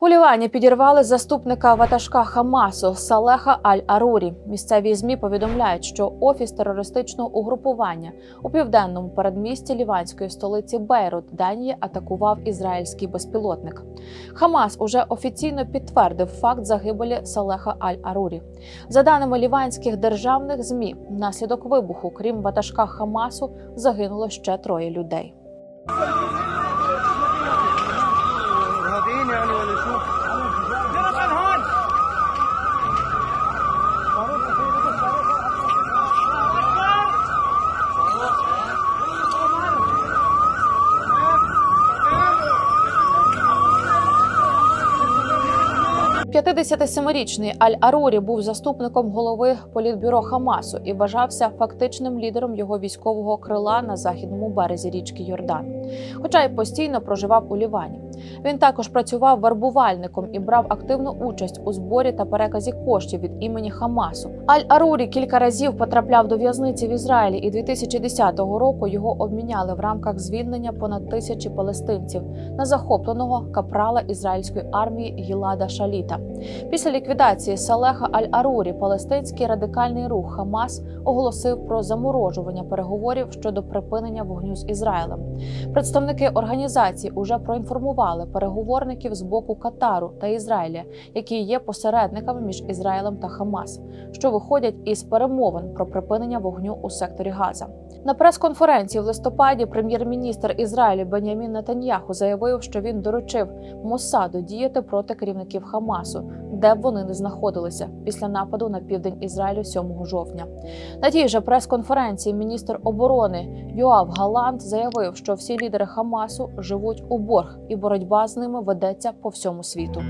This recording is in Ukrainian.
У Лівані підірвали заступника ватажка Хамасу Салеха Аль-Арурі. Місцеві змі повідомляють, що офіс терористичного угрупування у південному передмісті ліванської столиці Бейрут Данії атакував ізраїльський безпілотник. Хамас уже офіційно підтвердив факт загибелі Салеха Аль-Арурі. За даними ліванських державних змі, внаслідок вибуху, крім ватажка Хамасу, загинуло ще троє людей. 57-річний Аль-Арурі був заступником голови політбюро Хамасу і вважався фактичним лідером його військового крила на західному березі річки Йордан, хоча й постійно проживав у Лівані. Він також працював вербувальником і брав активну участь у зборі та переказі коштів від імені Хамасу. Аль-Арурі кілька разів потрапляв до в'язниці в Ізраїлі, і 2010 року його обміняли в рамках звільнення понад тисячі палестинців на захопленого капрала ізраїльської армії Гілада Шаліта. Після ліквідації Салеха Аль-Арурі палестинський радикальний рух Хамас оголосив про заморожування переговорів щодо припинення вогню з Ізраїлем. Представники організації уже проінформували переговорників з боку Катару та Ізраїля, які є посередниками між Ізраїлем та Хамас, що виходять із перемовин про припинення вогню у секторі Газа. На прес-конференції в листопаді прем'єр-міністр Ізраїлю Бенямін Нетаньяху заявив, що він доручив Моссаду діяти проти керівників Хамасу, де б вони не знаходилися після нападу на південь Ізраїлю 7 жовтня. На тій же прес-конференції міністр оборони Йоав Галант заявив, що всі лідери Хамасу живуть у борг, і боротьба з ними ведеться по всьому світу.